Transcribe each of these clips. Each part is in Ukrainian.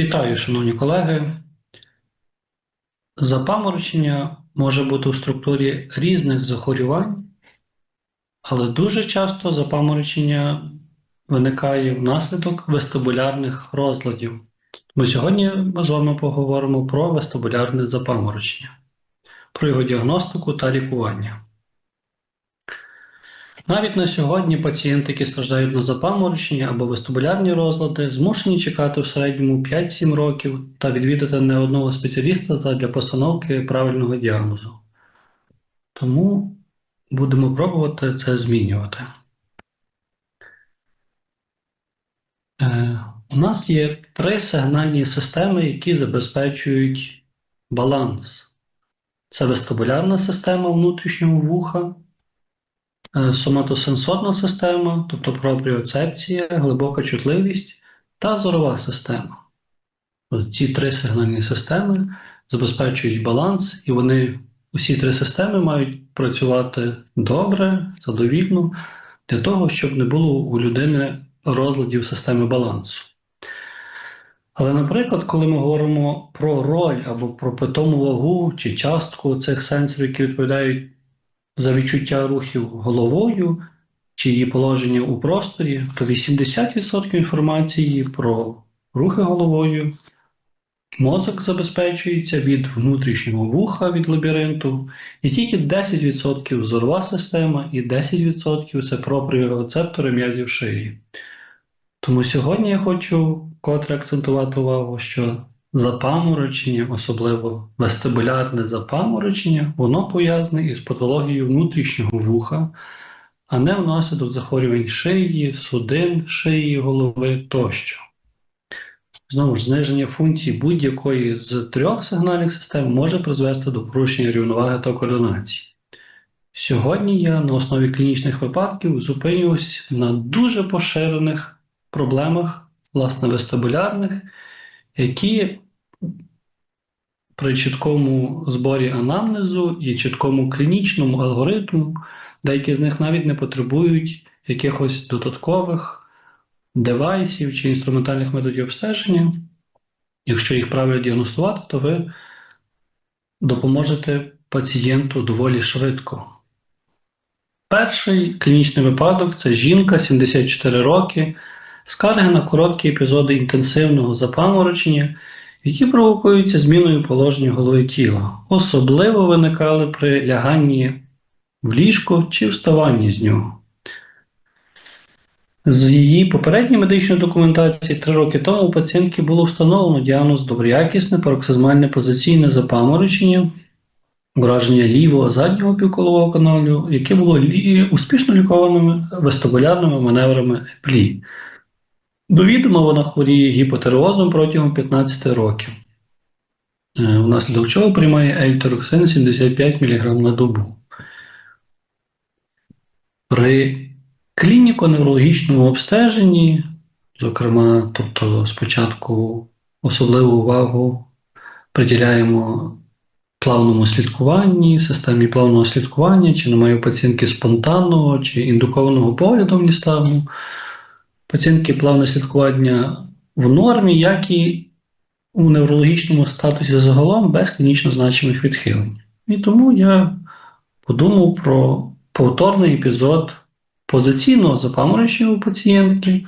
Вітаю, шановні колеги. Запаморочення може бути у структурі різних захворювань, але дуже часто запаморочення виникає внаслідок вестибулярних розладів. Ми сьогодні ми з вами поговоримо про вестибулярне запаморочення, про його діагностику та лікування. Навіть на сьогодні пацієнти, які страждають на запаморочення або вестибулярні розлади, змушені чекати в середньому 5-7 років та відвідати не одного спеціаліста для постановки правильного діагнозу. Тому будемо пробувати це змінювати. Е, у нас є три сигнальні системи, які забезпечують баланс. Це вестибулярна система внутрішнього вуха, соматосенсорна система, тобто пропріоцепція, глибока чутливість та зорова система. Ці три сигнальні системи забезпечують баланс, і вони усі три системи мають працювати добре, задовільно, для того, щоб не було у людини розладів системи балансу. Але, наприклад, коли ми говоримо про роль або про питому вагу чи частку цих сенсорів, які відповідають за відчуття рухів головою чи її положення у просторі, то 80% інформації про рухи головою мозок забезпечується від внутрішнього вуха від лабіринту, і тільки 10% зорова система і 10% це пропріорецептори м'язів шиї. Тому сьогодні я хочу вкотре акцентувати увагу, що запаморочення, особливо вестибулярне запаморочення, воно пов'язане із патологією внутрішнього вуха, а не внаслідок захворювань шиї, судин, шиї, голови тощо. Знову ж, зниження функцій будь-якої з трьох сигнальних систем може призвести до порушення рівноваги та координації. Сьогодні я на основі клінічних випадків зупинюсь на дуже поширених проблемах, власне, вестибулярних, які при чіткому зборі анамнезу і чіткому клінічному алгоритму, деякі з них навіть не потребують якихось додаткових девайсів чи інструментальних методів обстеження. Якщо їх правильно діагностувати, то ви допоможете пацієнту доволі швидко. Перший клінічний випадок це жінка 74 роки, скарги на короткі епізоди інтенсивного запаморочення, які провокуються зміною положення голови тіла. Особливо виникали при ляганні в ліжко чи вставанні з нього. З її попередньої медичної документації три роки тому у пацієнтки було встановлено діагноз доброякісне пароксизмальне позиційне запаморочення, ураження лівого заднього півколового каналу, яке було успішно лікованими вестибулярними маневрами еплі. До відома вона хворіє гіпотереозом протягом 15 років, е, внаслідок чого приймає ельтероксин 75 мг на добу. При клініко-неврологічному обстеженні, зокрема, тобто спочатку особливу увагу приділяємо плавному слідкуванні, системі плавного слідкування, чи немає у пацієнтки спонтанного чи індукованого погляду в. Пацієнтки плавне слідкування в нормі, як і у неврологічному статусі загалом без клінічно значимих відхилень. І тому я подумав про повторний епізод позиційного запаморочення у пацієнтки,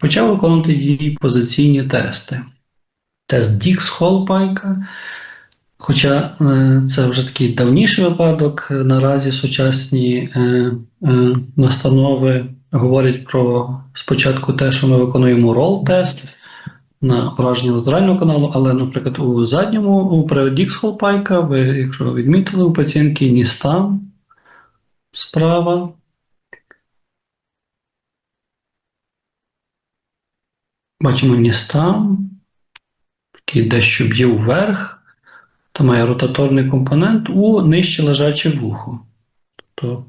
почав виконувати її позиційні тести. Тест Дікс Холпайка. Хоча е, це вже такий давніший випадок, наразі сучасні е, е, настанови говорять про спочатку те, що ми виконуємо рол-тест на враження латерального каналу, але, наприклад, у задньому у Дікс Холпайка, ви, якщо відмітили, у пацієнтки Ністан справа. Бачимо ністам, який дещо б'є вверх, та має ротаторний компонент у нижче лежаче вухо. Тобто,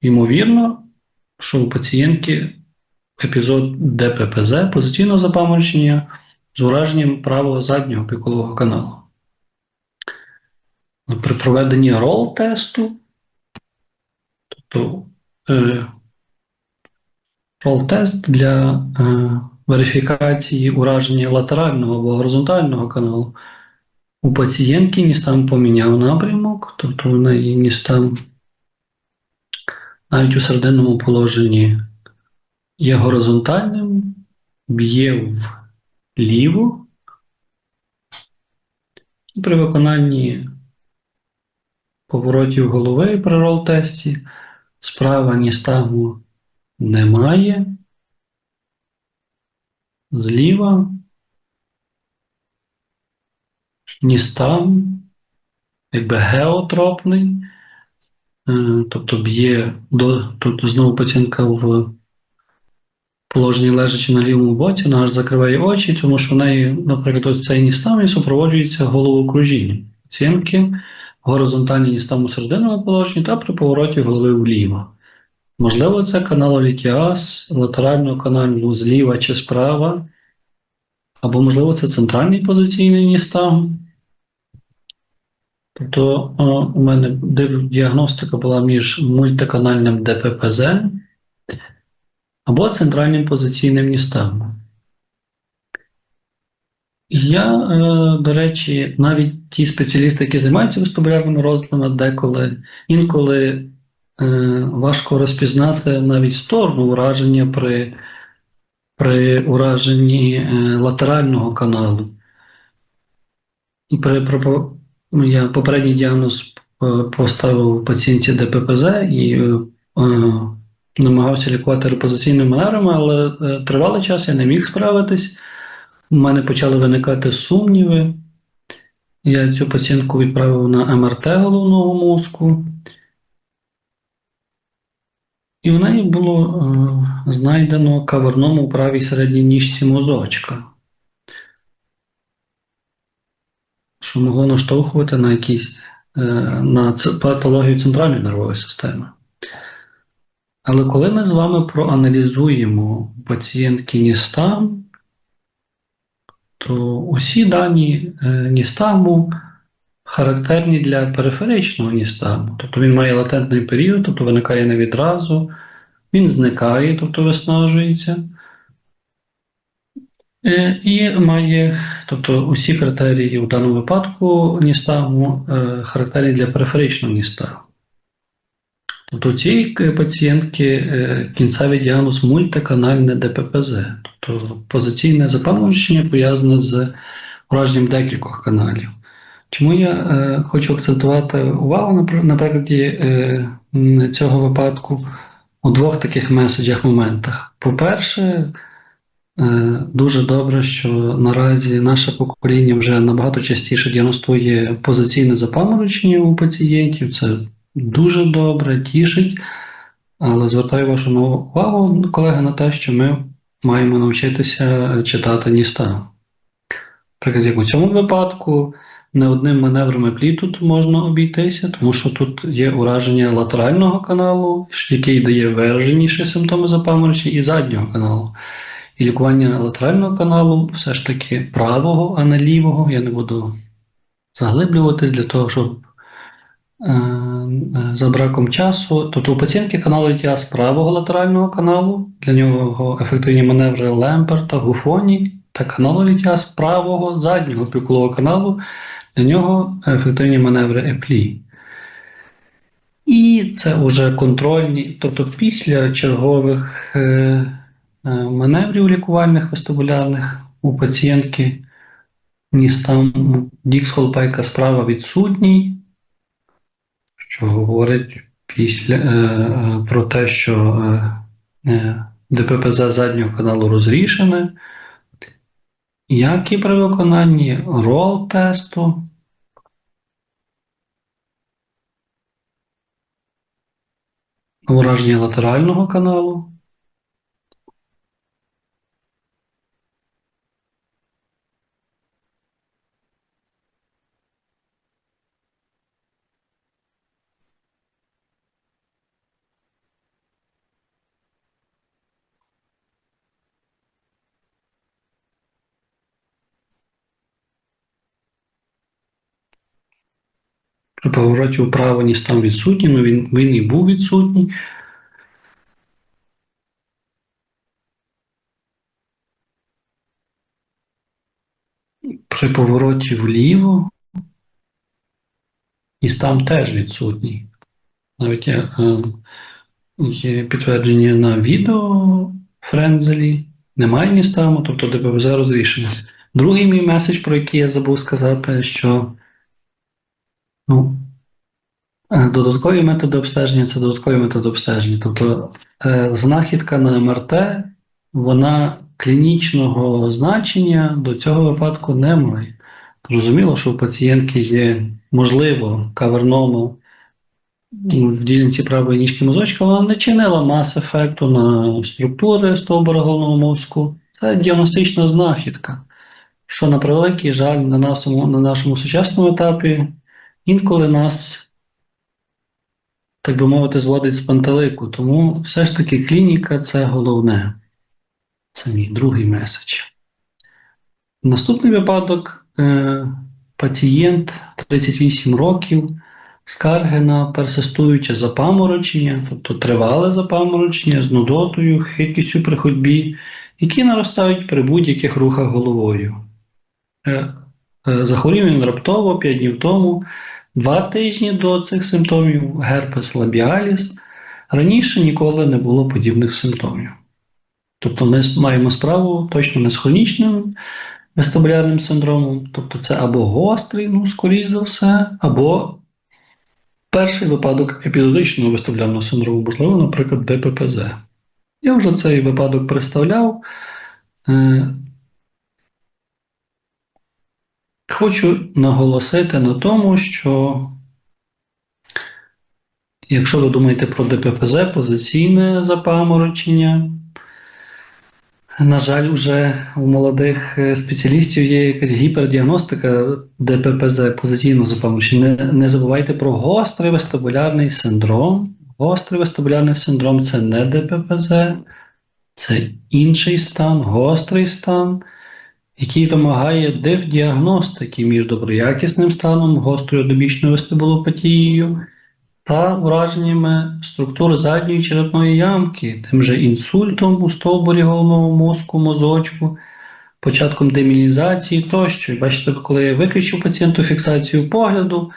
ймовірно, що у пацієнтки епізод ДППЗ позиційного запаморочення з ураженням правого заднього пікового каналу. При проведенні рол-тесту, тобто е, Рол-тест для е, верифікації ураження латерального або горизонтального каналу. У пацієнтки Ністам поміняв напрямок, тобто в неї Ністам навіть у серединному положенні є горизонтальним, б'є вліво, і при виконанні поворотів голови при рол-тесті справа ністагму немає, зліва ністагм якби геотропний, тобто б'є до тут знову пацієнтка в положенні лежачи на лівому боці, вона аж закриває очі, тому що в неї, наприклад, цей ністам супроводжується головокружінням. Пацієнтки горизонтальні ністам у серединному положенні та при повороті голови вліво. Можливо, це канал літіаз, латерального каналу зліва чи справа, або, можливо, це центральний позиційний ністам. Тобто о, у мене діагностика була між мультиканальним ДППЗ або центральним позиційним ністагмом. Я, е, до речі, навіть ті спеціалісти, які займаються вестибулярними розладами, деколи інколи е, важко розпізнати навіть сторону ураження при, при ураженні е, латерального каналу. І при, я попередній діагноз е, поставив пацієнтці ДППЗ і е, е, намагався лікувати репозиційними манерами, але тривалий час я не міг справитись. У мене почали виникати сумніви. Я цю пацієнтку відправив на МРТ головного мозку. І в неї було знайдено каверном у правій середній ніжці мозочка, що могло наштовхувати на якісь е, на патологію центральної нервової системи. Але коли ми з вами проаналізуємо пацієнтки Ністам, то усі дані е, Ністаму характерні для периферичного Ністаму. Тобто він має латентний період, тобто виникає не відразу, він зникає, тобто виснажується. Е, І має, тобто усі критерії у даному випадку Ністаму е, характерні для периферичного Ністаму. Тобто у цієї пацієнтки е, кінцевий діагноз мультиканальне ДППЗ, тобто позиційне запаморочення пов'язане з ураженням декількох каналів. Чому я хочу акцентувати увагу на, прикладі цього випадку у двох таких меседжах моментах. По-перше, дуже добре, що наразі наше покоління вже набагато частіше діагностує позиційне запаморочення у пацієнтів. Це дуже добре, тішить. Але звертаю вашу увагу, колеги, на те, що ми маємо навчитися читати ніста. Наприклад, як у цьому випадку, не одним маневром еплі тут можна обійтися, тому що тут є ураження латерального каналу, який дає вираженіші симптоми запаморочення, і заднього каналу. І лікування латерального каналу все ж таки правого, а не лівого. Я не буду заглиблюватись для того, щоб е, е, за браком часу. Тобто у пацієнтки канал ЛТА правого латерального каналу, для нього ефективні маневри Лемперта, Гуфоні та каналу ЛТА правого заднього пікового каналу, для нього ефективні маневри Еплі. І це вже контрольні, тобто після чергових е, маневрів лікувальних вестибулярних у пацієнтки Ністам Дікс-Холпайка справа відсутній, що говорить після, е, е, про те, що е, е, ДППЗ заднього каналу розрішене, як і при виконанні рол-тесту. Ураження латерального каналу. При повороті вправо ніс там відсутній, ну він, він і був відсутній. При повороті вліво і там теж відсутній. Навіть є, е, є підтвердження на відео Френзелі, немає ні ставимо, тобто ДПВЗ розрішення. Другий мій меседж, про який я забув сказати, що ну, е, додаткові методи обстеження це додаткові методи обстеження. Тобто е, знахідка на МРТ, вона клінічного значення до цього випадку не має. Зрозуміло, що у пацієнтки є, можливо, кавернома в ділянці правої ніжки мозочка, вона не чинила мас ефекту на структури стовбура головного мозку. Це діагностична знахідка, що на превеликий жаль на нашому, на нашому сучасному етапі інколи нас, так би мовити, зводить з пантелику. Тому все ж таки клініка це головне. Це мій другий меседж. Наступний випадок е, пацієнт 38 років, скарги на персистуюче запаморочення, тобто тривале запаморочення з нудотою, хиткістю при ходьбі, які наростають при будь-яких рухах головою. Е, е, захворів він раптово 5 днів тому, 2 тижні до цих симптомів герпес лабіаліс. Раніше ніколи не було подібних симптомів. Тобто ми маємо справу точно не з хронічним вестибулярним синдромом, тобто це або гострий, ну, скоріш за все, або перший випадок епізодичного вестибулярного синдрому, можливо, наприклад, ДППЗ. Я вже цей випадок представляв. Е, Хочу наголосити на тому, що якщо ви думаєте про ДППЗ, позиційне запаморочення, на жаль, вже у молодих е, спеціалістів є якась гіпердіагностика ДППЗ позиційного запаморочення. Не, не забувайте про гострий вестибулярний синдром. Гострий вестибулярний синдром це не ДППЗ, це інший стан, гострий стан, який вимагає дифдіагностики між доброякісним станом, гострою добічною вестибулопатією та ураженнями структур задньої черепної ямки, тим же інсультом у стовбурі головного мозку, мозочку, початком демілізації тощо. Бачите, коли я виключив пацієнту фіксацію погляду,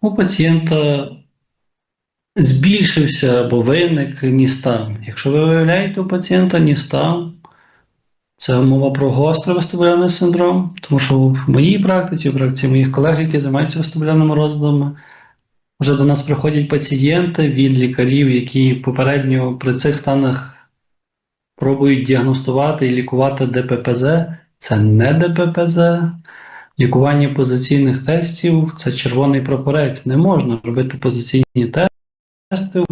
у пацієнта збільшився або виник ністам. Якщо ви виявляєте у пацієнта ністам, це мова про гострий вестибулярний синдром, тому що в моїй практиці, в практиці моїх колег, які займаються вестибулярними розладами, вже до нас приходять пацієнти від лікарів, які попередньо при цих станах пробують діагностувати і лікувати ДППЗ. Це не ДППЗ. Лікування позиційних тестів це червоний прапорець. Не можна робити позиційні тести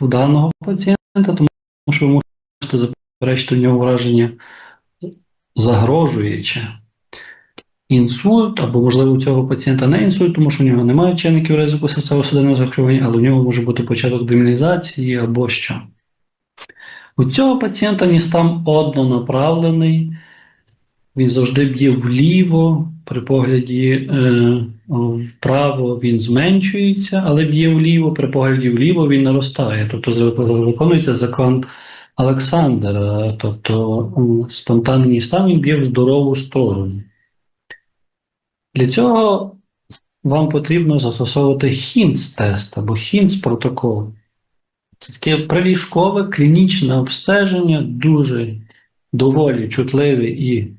у даного пацієнта, тому що ви можете заперечити в нього враження загрожуюче інсульт, або, можливо, у цього пацієнта не інсульт, тому що в нього немає чинників ризику серцево-судинного захворювання, але у нього може бути початок демілізації або що. У цього пацієнта ністам однонаправлений, він завжди б'є вліво, при погляді е, вправо він зменшується, але б'є вліво, при погляді вліво він наростає. Тобто виконується закон Олександра, тобто спонтанний стан б'є в здорову сторону. Для цього вам потрібно застосовувати HINTS-тест або HINTS-протокол. Це таке приліжкове клінічне обстеження, дуже доволі чутливе і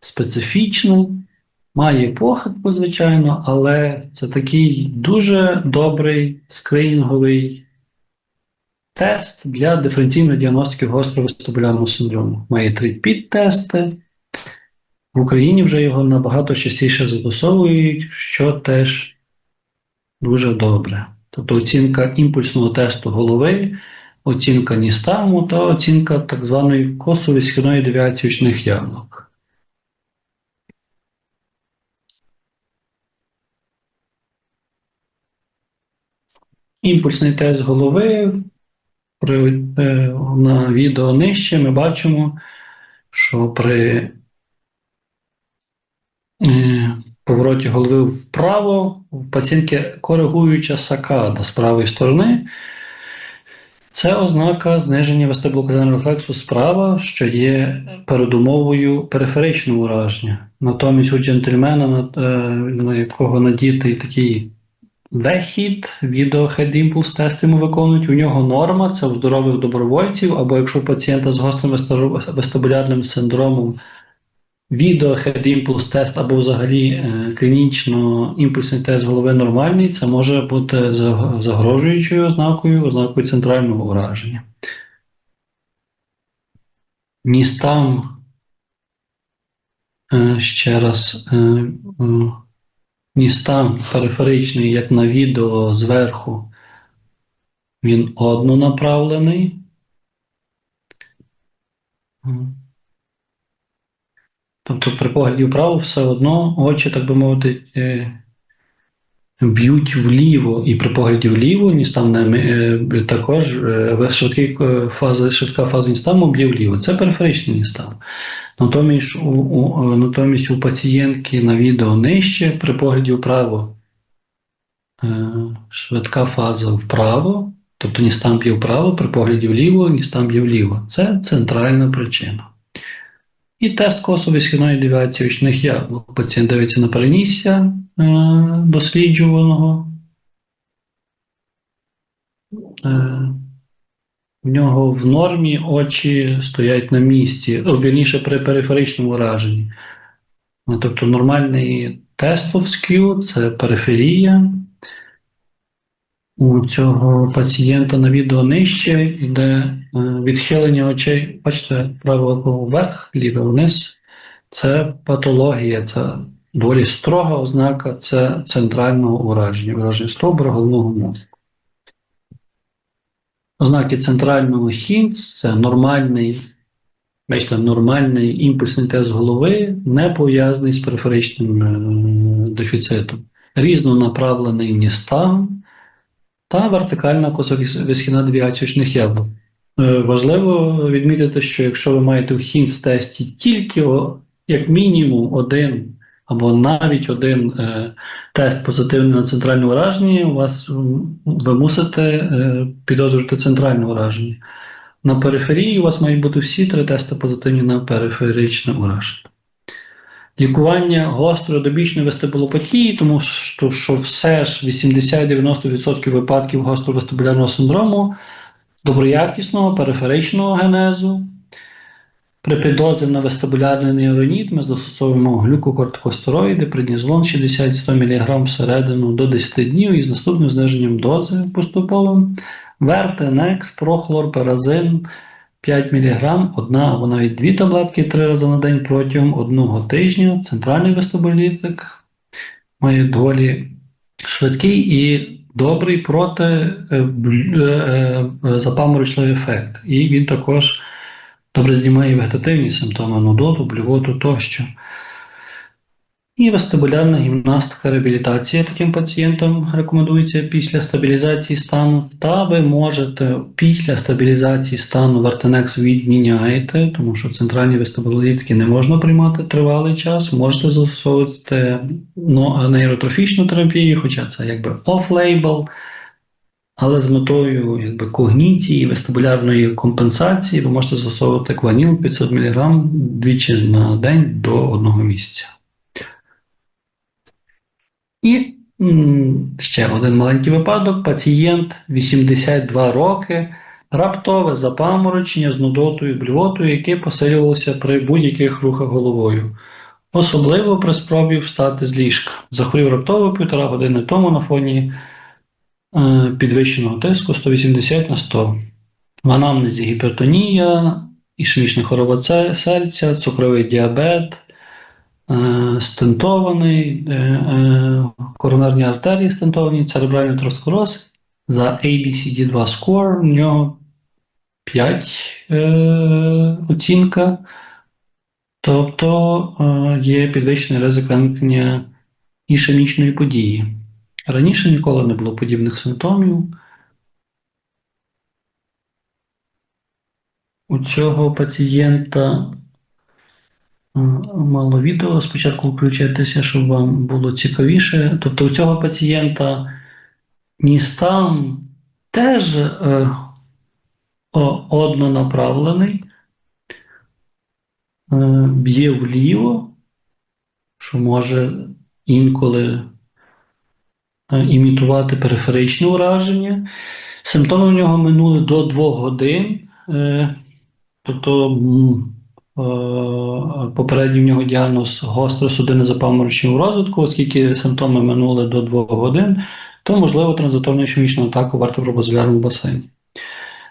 специфічне. Має похибку, звичайно, але це такий дуже добрий скринінговий тест для диференційної діагностики гострого вестибулярного синдрому. Має три підтести. В Україні вже його набагато частіше застосовують, що теж дуже добре. Тобто оцінка імпульсного тесту голови, оцінка ністаму та оцінка так званої косової східної девіації очних яблук. Імпульсний тест голови. При, е, на відео нижче ми бачимо, що при Е, повороті голови вправо, у пацієнтки коригуюча сакада з правої сторони. Це ознака зниження вестибулокулярного рефлексу справа, що є передумовою периферичного ураження. Натомість у джентльмена, на, е, якого надітий такий вехід, відео Head Impulse тест йому виконують, у нього норма це у здорових добровольців, або якщо у пацієнта з гострим вестибулярним синдромом відео Impulse тест або взагалі е, клінічно імпульсний тест голови нормальний, це може бути загрожуючою ознакою, ознакою центрального ураження. Ністам е, ще раз е, Ністам периферичний, як на відео зверху, він однонаправлений. Тобто при погляді вправо все одно очі, так би мовити, е, б'ють вліво, і при погляді вліво ністам е, також е, швидкий е, швидка фаза ністаму б'є вліво. Це периферичний ністам. Натомість у, у, натомість у пацієнтки на відео нижче при погляді вправо е, швидка фаза вправо, тобто ністам б'є вправо, при погляді вліво, ністам б'є вліво. Це центральна причина. І тест косової східної девіації очних яблук. Пацієнт дивиться на перенісся е, досліджуваного. Е, в нього в нормі очі стоять на місці, о, вірніше при периферичному ураженні. Ну, Тобто нормальний тест of skew – це периферія. У цього пацієнта на відео нижче йде е, відхилення очей. Бачите, праве око вверх, ліве вниз. Це патологія, це доволі строга ознака, це центрального ураження, ураження стовбура головного мозку. Ознаки центрального хінц це нормальний, бачите, нормальний імпульсний тест голови, не пов'язаний з периферичним е, дефіцитом. Різнонаправлений ністагм та вертикальна косовисхідна девіація очних яблук. Е, Важливо відмітити, що якщо ви маєте в хінц-тесті тільки як мінімум один або навіть один е, тест позитивний на центральне ураження, у вас ви мусите е, підозрювати центральне ураження. На периферії у вас мають бути всі три тести позитивні на периферичне ураження. Лікування гострої добічної вестибулопатії, тому що, що все ж 80-90% випадків гострого вестибулярного синдрому доброякісного периферичного генезу. При підозрі на вестибулярний невроніт ми застосовуємо глюкокортикостероїди, преднізолон 60-100 мг всередину до 10 днів із наступним зниженням дози поступовим. Вертенекс, прохлор, перазин 5 мг, одна або навіть дві таблетки три рази на день протягом одного тижня. Центральний вестибулітик має доволі швидкий і добрий проти е, е, е, запаморочливий ефект. І він також добре знімає вегетативні симптоми нудоту, блювоту тощо. І вестибулярна гімнастика реабілітація таким пацієнтам рекомендується після стабілізації стану. Та ви можете після стабілізації стану Вартенекс відміняєте, тому що центральні вестибулітики не можна приймати тривалий час. Можете застосовувати ну, нейротрофічну терапію, хоча це якби off-label, але з метою якби, когніції, вестибулярної компенсації ви можете застосовувати кваніл 500 мг двічі на день до одного місяця. І ще один маленький випадок. Пацієнт 82 роки, раптове запаморочення з нудотою, блювотою, яке посилювалося при будь-яких рухах головою. Особливо при спробі встати з ліжка. Захворів раптово півтора години тому на фоні підвищеного тиску 180 на 100. В анамнезі гіпертонія, ішемічна хвороба серця, цукровий діабет, е, стентований, е, е, коронарні артерії стентовані, церебральний атеросклероз. За ABCD2 score у нього 5 е, оцінка, тобто е, є підвищений ризик виникнення ішемічної події. Раніше ніколи не було подібних симптомів. У цього пацієнта е, мало відео. Спочатку включайтеся, щоб вам було цікавіше. Тобто у цього пацієнта Ністам теж е, однонаправлений, е, б'є вліво, що може інколи імітувати периферичне ураження. Симптоми в нього минули до 2 годин. е, Тобто е, попередній в нього діагноз гостре судинне запаморочення розвитку, оскільки симптоми минули до 2 годин, то можливо транзиторна ішемічна атака в вертебробазилярному басейні.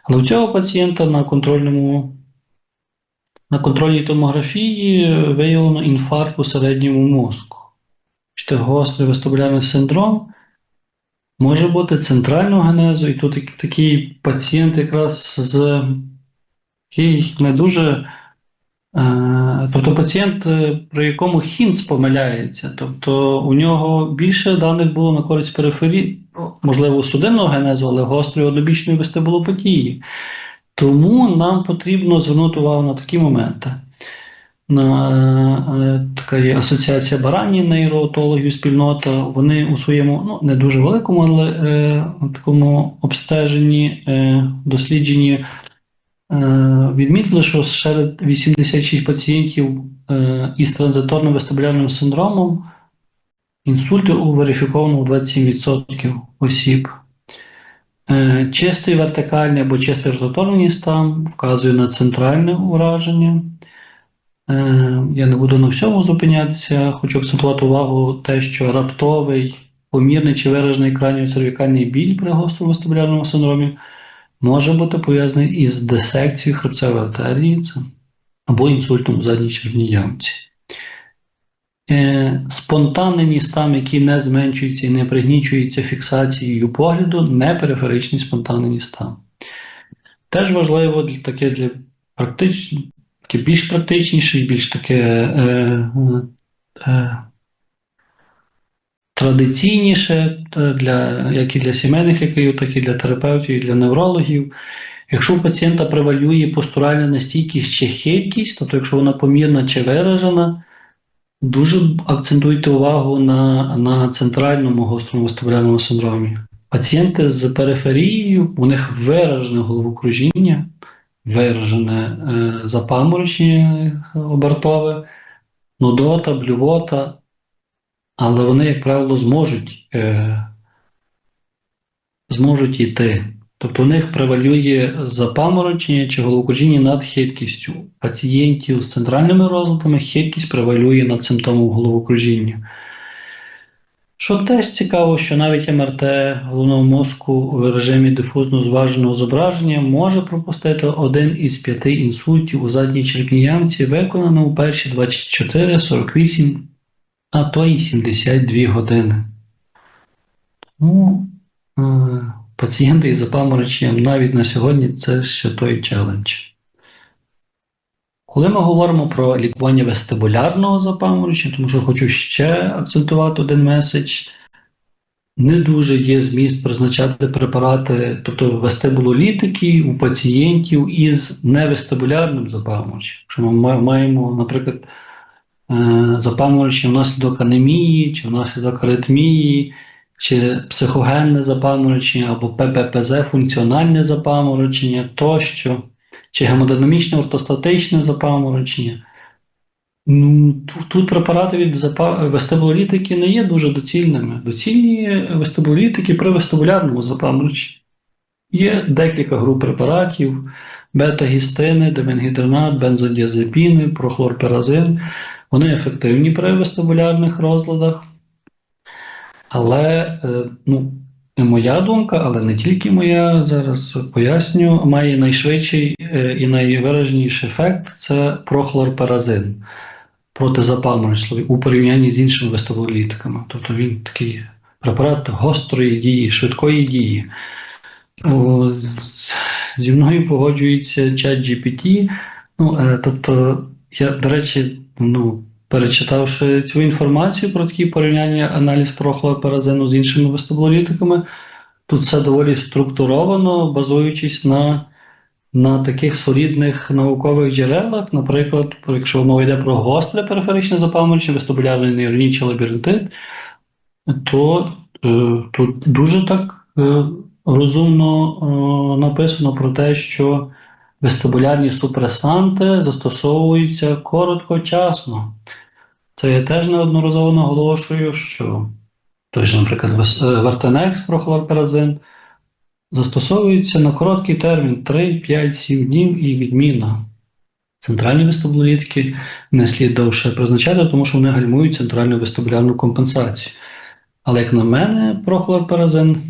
Але у цього пацієнта на контрольному на контрольній томографії виявлено інфаркт у середньому мозку. Гострий вестибулярний синдром може бути центрального генезу, і тут такий пацієнт якраз з який не дуже. Е, тобто пацієнт, е, при якому хінц помиляється, тобто у нього більше даних було на користь периферії, можливо, судинного генезу, але гострої однобічної вестибулопатії. Тому нам потрібно звернути увагу на такі моменти. Е, така є асоціація баранів нейроотологів, спільнота. Вони у своєму ну, не дуже великому, але е, такому обстеженні, е, дослідженні е, відмітили, що серед 86 пацієнтів е, із транзиторним вестибулярним синдромом інсульти у верифіковано у 27% осіб. Е, Чистий вертикальний або чистий ротаторний стан вказує на центральне ураження. Е, Я не буду на всьому зупинятися, хочу акцентувати увагу те, що раптовий, помірний чи виражений краніоцервікальний біль при гострому вестибулярному синдромі може бути пов'язаний із дисекцією хребцевої артерії або інсультом у задній червній ямці. Е, Спонтанний ністам, який не зменшується і не пригнічується фіксацією погляду, не периферичний спонтанний ністам. Теж важливо для таке для практич... таке більш практичніше більш таке е, е, е, традиційніше е, для, як і для сімейних лікарів, так і для терапевтів, і для неврологів. Якщо у пацієнта превалює постуральна нестійкість чи хибкість, тобто якщо вона помірна чи виражена, дуже акцентуйте увагу на, на центральному гострому вестибулярному синдромі. Пацієнти з периферією, у них виражене головокружіння, виражене е, запаморочення обертове, нудота, блювота, але вони, як правило, зможуть, е, зможуть йти. Тобто у них превалює запаморочення чи головокружіння над хиткістю. Пацієнтів з центральними розладами хиткість превалює над симптомом головокружіння. Що теж цікаво, що навіть МРТ головного мозку в режимі дифузно зваженого зображення може пропустити один із п'яти інсультів у задній черепній ямці, виконано у перші 24, 48, а то й 72 години. Тому е, пацієнти із запамороченням навіть на сьогодні це ще той челендж. Коли ми говоримо про лікування вестибулярного запаморочення, тому що хочу ще акцентувати один меседж, не дуже є зміст призначати препарати, тобто вестибулолітики у пацієнтів із невестибулярним запамороченням. Якщо ми маємо, наприклад, е, запаморочення внаслідок анемії, чи внаслідок аритмії, чи психогенне запаморочення, або ПППЗ, функціональне запаморочення тощо чи гемодинамічне ортостатичне запаморочення. Ну, тут, препарати від запа- вестибулолітики не є дуже доцільними. Доцільні вестибулолітики при вестибулярному запамороченні. Є декілька груп препаратів: бета-гістини, деменгідринат, бензодіазепіни, прохлорперазин. Вони ефективні при вестибулярних розладах. Але, е, ну, моя думка, але не тільки моя, зараз поясню, має найшвидший е, і найвиражніший ефект це прохлорперазин протизапаморочливий у порівнянні з іншими вестибулолітиками. Тобто він такий препарат гострої дії, швидкої дії. О, Зі мною погоджується чат GPT. Ну, е, тобто, я, до речі, ну, перечитавши цю інформацію про такі порівняння аналіз прохлорперазину з іншими вестибулолітиками, тут все доволі структуровано, базуючись на, на таких солідних наукових джерелах. Наприклад, якщо мова йде про гостре периферичне запаморочення, вестибулярний нейронічний лабіринтит, то е, тут дуже так е, розумно е, написано про те, що вестибулярні супресанти застосовуються короткочасно. Це я теж неодноразово наголошую, що той же, наприклад, е, Вертенекс прохлорперазин застосовується на короткий термін 3, 5, 7 днів і відміна. Центральні вестибулітики не слід довше призначати, тому що вони гальмують центральну вестибулярну компенсацію. Але, як на мене, прохлорперазин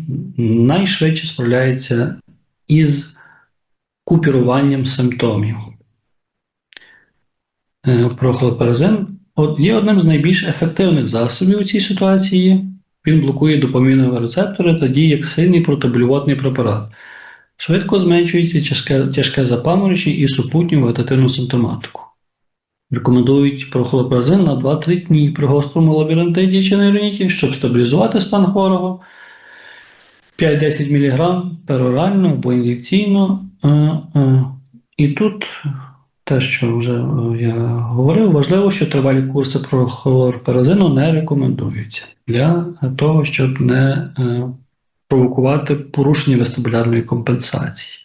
найшвидше справляється із купіруванням симптомів. Е, Прохлорперазин є одним з найбільш ефективних засобів у цій ситуації. Він блокує допамінові рецептори та діє як сильний протиблювотний препарат. Швидко зменшується тяжке, тяжке запаморочення і супутню вегетативну симптоматику. Рекомендують прохлопразин на 2-3 дні при гострому лабіринтиті чи нейроніті, щоб стабілізувати стан хворого 5-10 мг перорально або ін'єкційно. Е, е. І тут те, що вже е, я говорив, важливо, що тривалі курси прохлорперазину не рекомендуються для того, щоб не е, провокувати порушення вестибулярної компенсації.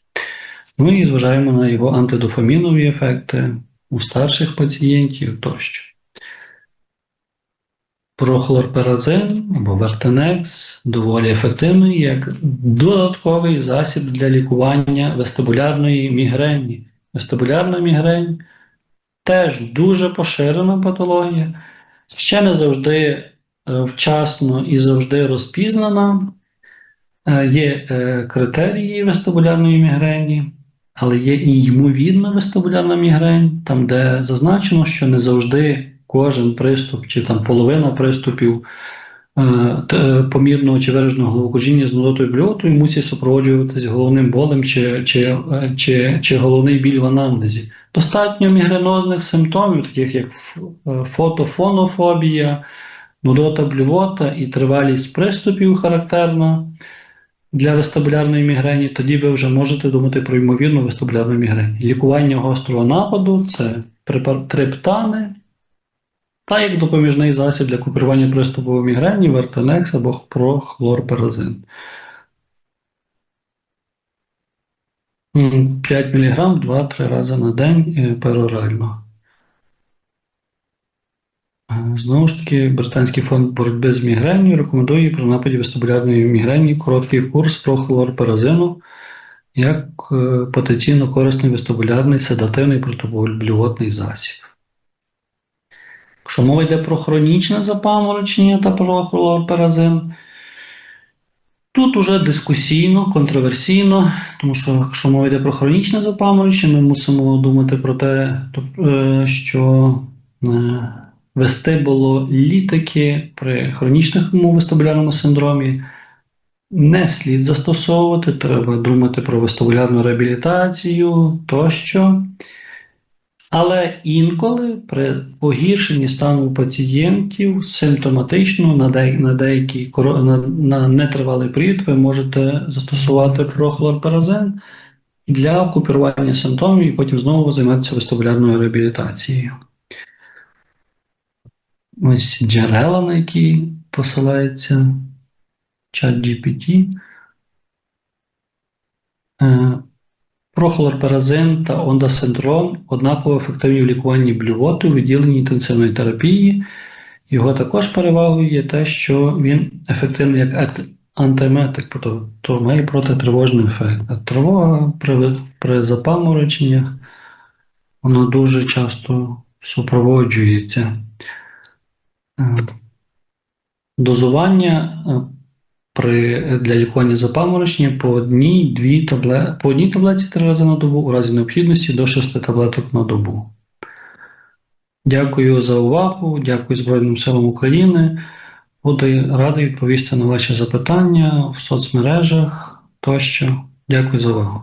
Ну і зважаємо на його антидофамінові ефекти у старших пацієнтів тощо. Прохлорперазин або Вертенекс доволі ефективний як додатковий засіб для лікування вестибулярної мігрені. Вестибулярна мігрень теж дуже поширена патологія, ще не завжди е, вчасно і завжди розпізнана. Е, Є е, критерії вестибулярної мігрені, але є і ймовірна вестибулярна мігрень, там, де зазначено, що не завжди кожен приступ чи там половина приступів помірного чи вираженого головокружіння з нудотою блювотою мусить супроводжуватися головним болем чи, чи, е, чи, чи головний біль в анамнезі. Достатньо мігренозних симптомів, таких як е, фотофонофобія, нудота блювота і тривалість приступів характерна для вестибулярної мігрені, тоді ви вже можете думати про ймовірну вестибулярну мігрень. Лікування гострого нападу це триптани, та як допоміжний засіб для купування приступу мігрені, вертенекс або прохлорперазин. 5 мг 2-3 рази на день е, перорально. Е, Знову ж таки, Британський фонд боротьби з мігренью рекомендує при нападі вестибулярної мігрені короткий курс прохлорперазину як е, потенційно корисний вестибулярний седативний протиблювотний засіб. Якщо мова йде про хронічне запаморочення та прохлорперазин, тут уже дискусійно, контроверсійно, тому що якщо мова йде про хронічне запаморочення, ми мусимо думати про те, е, що е, вестибулолітики при хронічному вестибулярному синдромі не слід застосовувати, треба думати про вестибулярну реабілітацію тощо. Але інколи при погіршенні стану пацієнтів симптоматично на, де, на деякий на, на нетривалий період ви можете застосувати прохлорперазин для купірування симптомів і потім знову займатися вестибулярною реабілітацією. Ось джерела, на які посилається чат GPT. Прохлорперазин та ондосиндром однаково ефективні в лікуванні блювоти у відділенні інтенсивної терапії. Його також перевагою є те, що він ефективний як ет- антиеметик, тобто то має протитривожний ефект. А тривога при, при запамороченнях вона дуже часто супроводжується. Е, Дозування е, при, для лікування запаморочення по одній, дві табле, по одній таблеці три рази на добу, у разі необхідності до шести таблеток на добу. Дякую за увагу, дякую Збройним силам України. Буду радий відповісти на ваші запитання в соцмережах тощо. Дякую за увагу.